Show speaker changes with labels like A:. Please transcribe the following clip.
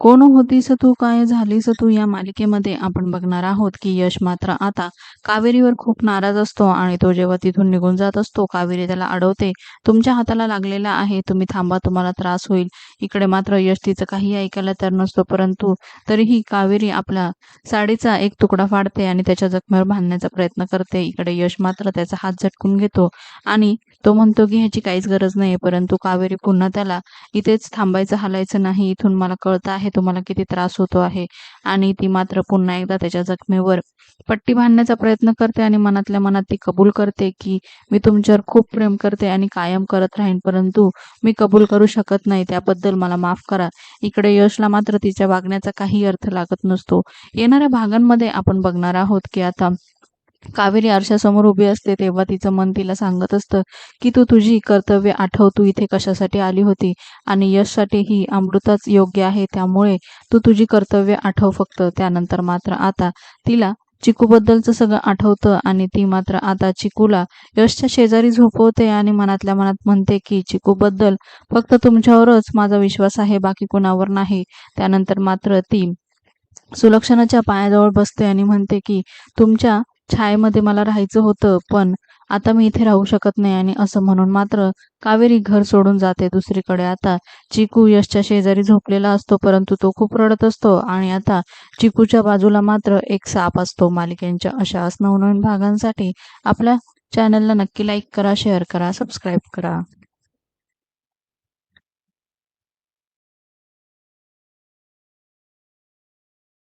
A: कोण होतीस तू काय झालीस तू या मालिकेमध्ये? आपण बघणार आहोत की यश मात्र आता कावेरीवर खूप नाराज असतो आणि तो जेव्हा तिथून निघून जात असतो कावेरी त्याला अडवते. तुमच्या हाताला लागलेला आहे तुम्ही थांबा तुम्हाला त्रास होईल. इकडे मात्र यश तिचं काही ऐकायला तर नसतो परंतु तरीही कावेरी आपला साडीचा एक तुकडा फाडते आणि त्याच्या जखमेवर बांधण्याचा प्रयत्न करते. इकडे यश मात्र त्याचा हात झटकून घेतो आणि तो म्हणतो की ह्याची काहीच गरज नाही परंतु कावेरी पुन्हा त्याला इथेच थांबायचं हलायचं नाही. इथून मला कळत आहे तुम्हाला किती त्रास होतो आहे आणि ती मात्र पुन्हा एकदा त्याच्या जखमेवर पट्टी बांधण्याचा प्रयत्न करते आणि मनातल्या मनात ती कबूल करते की मी तुमच्यावर खूप प्रेम करते आणि कायम करत राहीन परंतु मी कबूल करू शकत नाही. त्याबद्दल मला माफ करा. इकडे यशला मात्र तिच्या वागण्याचा काही अर्थ लागत नसतो. येणाऱ्या भागांमध्ये आपण बघणार आहोत की आता कावेरी आरशासमोर उभी असते तेव्हा तिचं मन तिला सांगत असतं की तू तुझी कर्तव्य आठव तू इथे कशासाठी आली होती आणि यशसाठी ही अमृताच योग्य आहे त्यामुळे तू तुझी कर्तव्य आठव फक्त. त्यानंतर मात्र आता तिला चिकूबद्दलचं सगळं आठवतं आणि ती मात्र आता चिकूला यशच्या शेजारी झोपवते आणि मनातल्या मनात म्हणते की चिकूबद्दल फक्त तुमच्यावरच माझा विश्वास आहे बाकी कुणावर नाही. त्यानंतर मात्र ती सुलक्षणाच्या पायाजवळ बसते आणि म्हणते की तुमच्या छायेमध्ये मला राहायचं होतं पण आता मी इथे राहू शकत नाही आणि असं म्हणून मात्र कावेरी घर सोडून जाते दुसरीकडे. आता चिकू यशच्या शेजारी झोपलेला असतो परंतु तो खूप रडत असतो आणि आता चिकूच्या बाजूला मात्र एक साप असतो. मालिकेंच्या अशाच नवनवीन भागांसाठी आपल्या चॅनलला नक्की लाईक करा शेअर करा सबस्क्राईब करा.